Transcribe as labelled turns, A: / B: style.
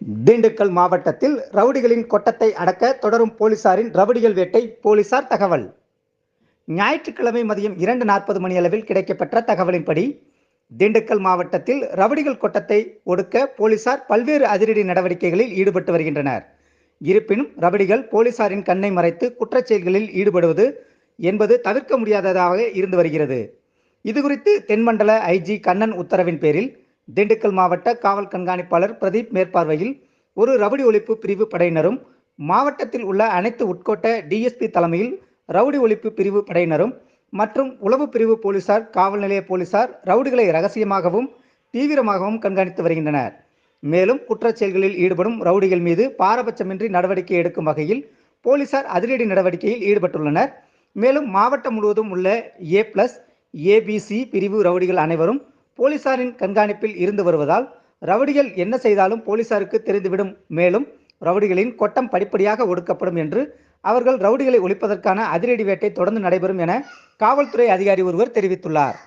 A: திண்டுக்கல் மாவட்டத்தில் ரவுடிகளின் கொட்டத்தை அடக்க தொடரும் போலீசாரின் ரவுடிகள் வேட்டை போலீசார் தகவல். ஞாயிற்றுக்கிழமை மதியம் இரண்டு நாற்பது மணியளவில் கிடைக்கப்பெற்ற தகவலின்படி திண்டுக்கல் மாவட்டத்தில் ரவுடிகள் கொட்டத்தை ஒடுக்க போலீசார் பல்வேறு அதிரடி நடவடிக்கைகளில் ஈடுபட்டு வருகின்றனர். இருப்பினும் ரவுடிகள் போலீசாரின் கண்ணை மறைத்து குற்றச்செயல்களில் ஈடுபடுவது என்பது தவிர்க்க முடியாததாக இருந்து வருகிறது. இதுகுறித்து தென்மண்டல ஐஜி கண்ணன் உத்தரவின் பேரில் திண்டுக்கல் மாவட்ட காவல் கண்காணிப்பாளர் பிரதீப் மேற்பார்வையில் ஒரு ரவுடி ஒழிப்பு பிரிவு படையினரும் மாவட்டத்தில் உள்ள அனைத்து உட்கோட்ட டிஎஸ்பி தலைமையில் ரவுடி ஒழிப்பு பிரிவு படையினரும் மற்றும் உளவு பிரிவு போலீசார் காவல் நிலைய போலீசார் ரவுடிகளை ரகசியமாகவும் தீவிரமாகவும் கண்காணித்து வருகின்றனர். மேலும் குற்றச் செயல்களில் ஈடுபடும் ரவுடிகள் மீது பாரபட்சமின்றி நடவடிக்கை எடுக்கும் வகையில் போலீசார் அதிரடி நடவடிக்கையில் ஈடுபட்டுள்ளனர். மேலும் மாவட்டம் முழுவதும் உள்ள ஏ பிளஸ் ஏபிசி பிரிவு ரவுடிகள் அனைவரும் போலீசாரின் கண்காணிப்பில் இருந்து வருவதால் ரவுடிகள் என்ன செய்தாலும் போலீசாருக்கு தெரிந்துவிடும். மேலும் ரவுடிகளின் கொட்டம் படிப்படியாக ஒடுக்கப்படும் என்று அவர்கள் ரவுடிகளை ஒழிப்பதற்கான அதிரடி வேட்டை தொடர்ந்து நடைபெறும் என காவல்துறை அதிகாரி ஒருவர் தெரிவித்துள்ளார்.